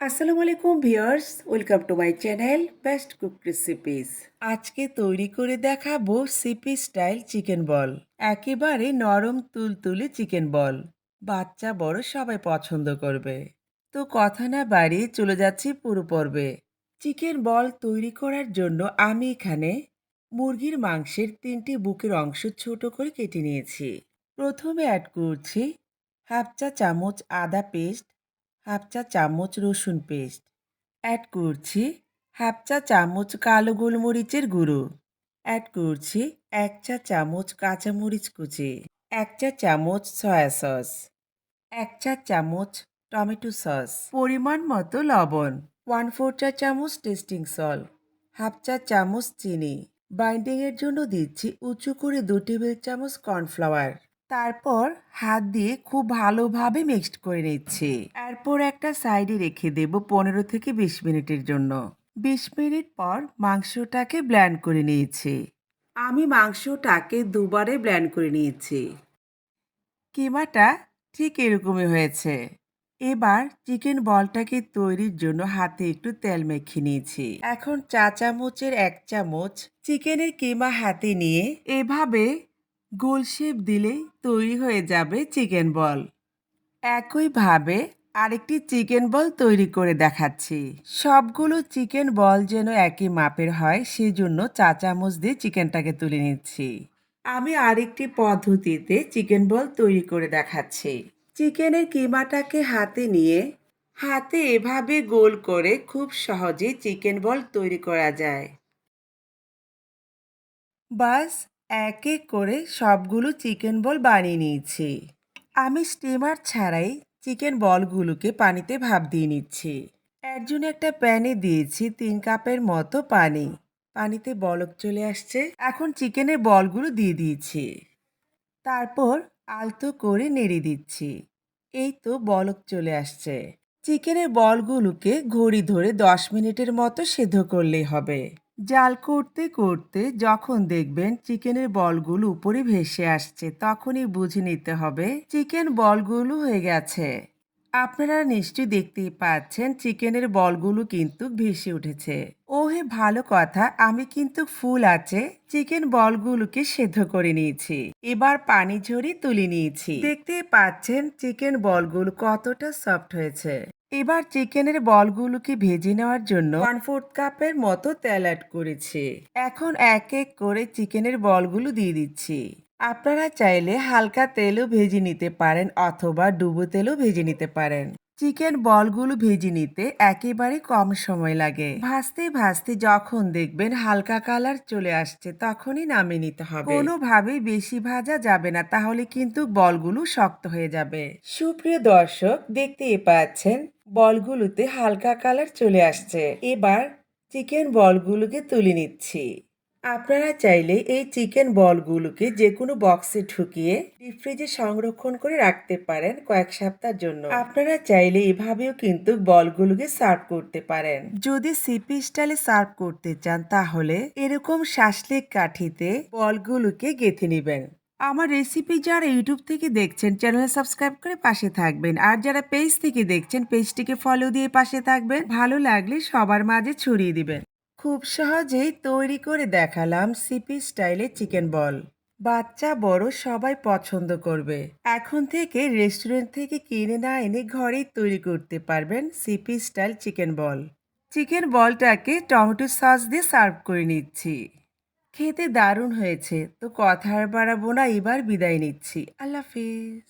আসসালামু আলাইকুম viewers, welcome to my channel best cook recipes. আজকে তৈরি করে দেখাবো সিপি স্টাইল চিকেন বল। একেবারে নরম তুলতুলে চিকেন বল। বাচ্চা, বড় সবাই পছন্দ করবে। তো কথা না বাড়িয়ে চলে যাচ্ছি পুরো পর্বে। চিকেন বল তৈরি করার জন্য আমি এখানে মুরগির মাংসের তিনটি বুকের অংশ ছোট করে কেটে নিয়েছি। প্রথমে অ্যাড করছি হাফ চা চামচ আদা পেস্ট হাফ চা চামচ রসুন পেস্ট। অ্যাড করছি হাফ চা চামচ কালো গোলমরিচের গুঁড়ো। অ্যাড করছি এক চা চামচ কাঁচামরিচ কুচি। এক চা চামচ সয়া সস এক চা চামচ টমেটো সস পরিমাণ মতো লবণ। ওয়ান ফোর চা চামচ টেস্টিং সল্ট হাফ চা চামচ চিনি। বাইন্ডিংয়ের জন্য দিচ্ছি উঁচু করে দু টেবিল চামচ কর্নফ্লাওয়ার তারপর হাত দিয়ে খুব ভালোভাবে মিক্সড করে নিচ্ছি। এরপর একটা সাইডে রেখে দেব পনেরো থেকে বিশ মিনিটের জন্য। বিশ মিনিট পর মাংসটাকে ব্ল্যান্ড করে নিয়েছি। আমি মাংসটাকে দুবারে ব্ল্যান্ড করে নিয়েছি। কিমাটা ঠিক এরকমই হয়েছে। এবার চিকেন বলটাকে তৈরির জন্য হাতে একটু তেল মেখে নিয়েছি। এখন চা চামচের এক চামচ চিকেনের কিমা হাতে নিয়ে এভাবে গোল শেপ দিলেই তৈরি হয়ে যাবে চিকেন বল। একইভাবে আরেকটি চিকেন বল তৈরি করে দেখাচ্ছি। সবগুলো চিকেন বল যেন একই মাপের হয়, সেজন্য চা চামচ দিয়ে চিকেনটাকে তুলে নিচ্ছি। আমি আরেকটি পদ্ধতিতে চিকেন বল তৈরি করে দেখাচ্ছি। চিকেনের কিমাটাকে হাতে নিয়ে, হাতে এভাবে গোল করে খুব সহজে চিকেন বল তৈরি করা যায়। বাস এক এক করে সবগুলো চিকেন বল বানিয়ে নিয়েছি। আমি স্টিমার ছাড়াই চিকেন বলগুলোকে পানিতে ভাপ দিয়ে নিচ্ছি। এর জন্য একটা প্যানে দিয়েছি তিন কাপের মতো পানি। পানিতে বলক চলে আসছে। এখন চিকেনের বলগুলো দিয়ে দিয়েছি। তারপর আলতো করে নেড়ে দিচ্ছি। এই তো বলক চলে আসছে। চিকেনের বলগুলোকে ঘড়ি ধরে দশ মিনিটের মতো সেদ্ধ করলেই হবে। জাল করতে করতে যখন দেখবেন চিকেনের বলগুলো উপরে ভেসে আসছে, তখনই বুঝে নিতে হবে চিকেন বলগুলো হয়ে গেছে। আপনারা নিশ্চয়ই দেখতেই পাচ্ছেন চিকেনের বলগুলো কিন্তু ভেসে উঠেছে। ওহে, ভালো কথা, আমি কিন্তু ফুল আছে, চিকেন বলগুলোকে সেদ্ধ করে নিয়েছি। এবার পানি ঝরিয়ে তুলে নিয়েছি। দেখতেই পাচ্ছেন চিকেন বলগুলো কতটা সফট হয়েছে। এবার চিকেনের বলগুলোকে ভেজে নেওয়ার জন্য ওয়ান ফোর্থ কাপের মতো তেল অ্যাড করেছি। এখন এক এক করে চিকেনের বলগুলো দিয়ে দিচ্ছি। আপনারা চাইলে হালকা তেলও ভেজে নিতে পারেন অথবা ডুবো তেলও ভেজে নিতে পারেন। চিকেন বলগুলো ভেজে নিতে একেবারে কম সময় লাগে। ভাজতে ভাজতে যখন দেখবেন হালকা কালার চলে আসছে, তখনই নামিয়ে নিতে হবে। কোনোভাবেই বেশি ভাজা যাবে না, তাহলে কিন্তু বলগুলো শক্ত হয়ে যাবে। সুপ্রিয় দর্শক, দেখতেই পাচ্ছেন বলগুলোতে হালকা কালার চলে আসছে। এবার চিকেন বলগুলোকে তুলে নিচ্ছি। আপনারা চাইলে এই চিকেন বলগুলোকে যে কোনো বক্সে ঢুকিয়ে ডিপ ফ্রিজে সংরক্ষণ করে রাখতে পারেন কয়েক সপ্তাহের জন্য। আপনারা চাইলে এভাবেও কিন্তু বলগুলোকে সার্ভ করতে পারেন। যদি সিপি স্টাইলে সার্ভ করতে চান তাহলে এরকম শাসলিক কাঠিতে বলগুলোকে গেঁথে নেবেন। আমার রেসিপি যারা ইউটিউব থেকে দেখছেন চ্যানেলে সাবস্ক্রাইব করে পাশে থাকবেন। আর যারা পেজ থেকে দেখছেন পেজটিকে ফলো দিয়ে পাশে থাকবেন। ভালো লাগলে সবার মাঝে ছড়িয়ে দিবেন। খুব সহজেই তৈরি করে দেখালাম সিপি স্টাইলে চিকেন বল বাচ্চা, বড় সবাই পছন্দ করবে। এখন থেকে রেস্টুরেন্ট থেকে কিনে না এনে ঘরেই তৈরি করতে পারবেন CP style chicken ball chicken বলটাকে টমেটো সস দিয়ে সার্ভ করে নিচ্ছি। খেতে দারুণ হয়েছে। তো কথা আর বাড়াবো না এবার বিদায় নিচ্ছি। আল্লাহ হাফিজ।